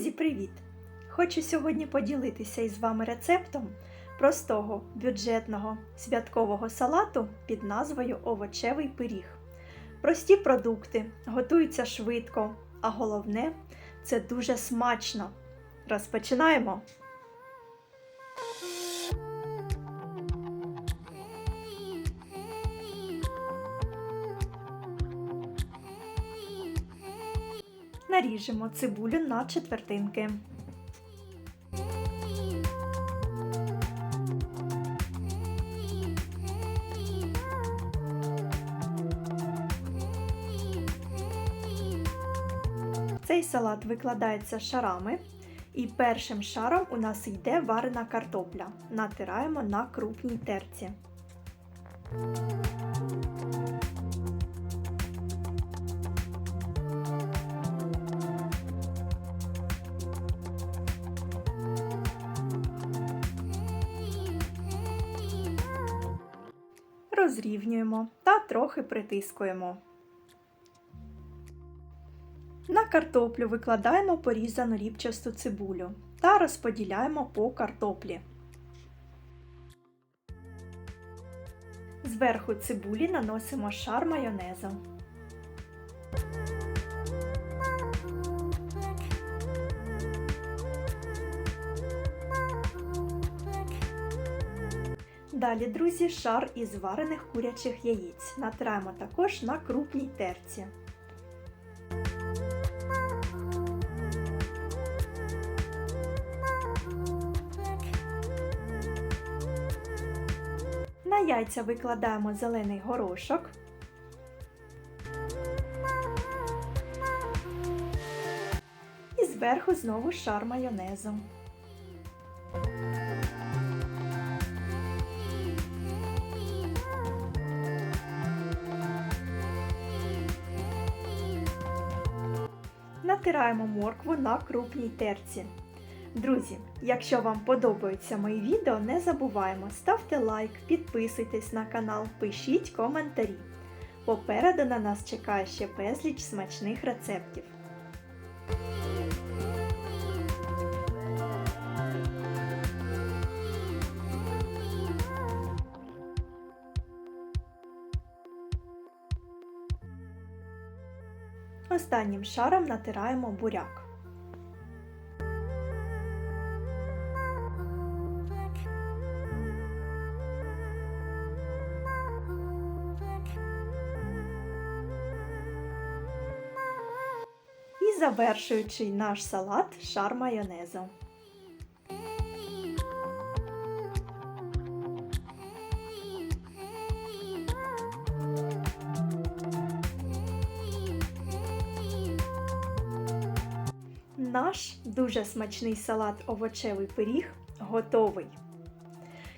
Друзі, привіт! Хочу сьогодні поділитися із вами рецептом простого бюджетного святкового салату під назвою Овочевий пиріг. Прості продукти, готуються швидко, а головне це дуже смачно. Розпочинаємо! Наріжемо цибулю на четвертинки. Цей салат викладається шарами, і першим шаром у нас йде варена картопля. Натираємо на крупній терці. Розрівнюємо та трохи притискуємо. На картоплю викладаємо порізану рібчасту цибулю та розподіляємо по картоплі. Зверху цибулі наносимо шар майонезу. Далі, друзі, шар із варених курячих яєць. Натираємо також на крупній терці. На яйця викладаємо зелений горошок. І зверху знову шар майонезу. Натираємо моркву на крупній терці. Друзі, якщо вам подобаються мої відео, не забуваємо, ставте лайк, підписуйтесь на канал, пишіть коментарі. Попереду на нас чекає ще безліч смачних рецептів. Останнім шаром натираємо буряк. І завершуючи наш салат шар майонезу. Наш дуже смачний салат овочевий пиріг готовий.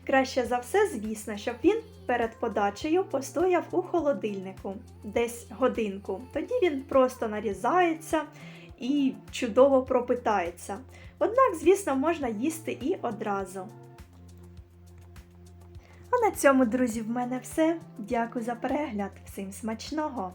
Краще за все, звісно, щоб він перед подачею постояв у холодильнику десь годинку. Тоді він просто нарізається і чудово пропитається. Однак, звісно, можна їсти і одразу. А на цьому, друзі, в мене все. Дякую за перегляд. Всім смачного!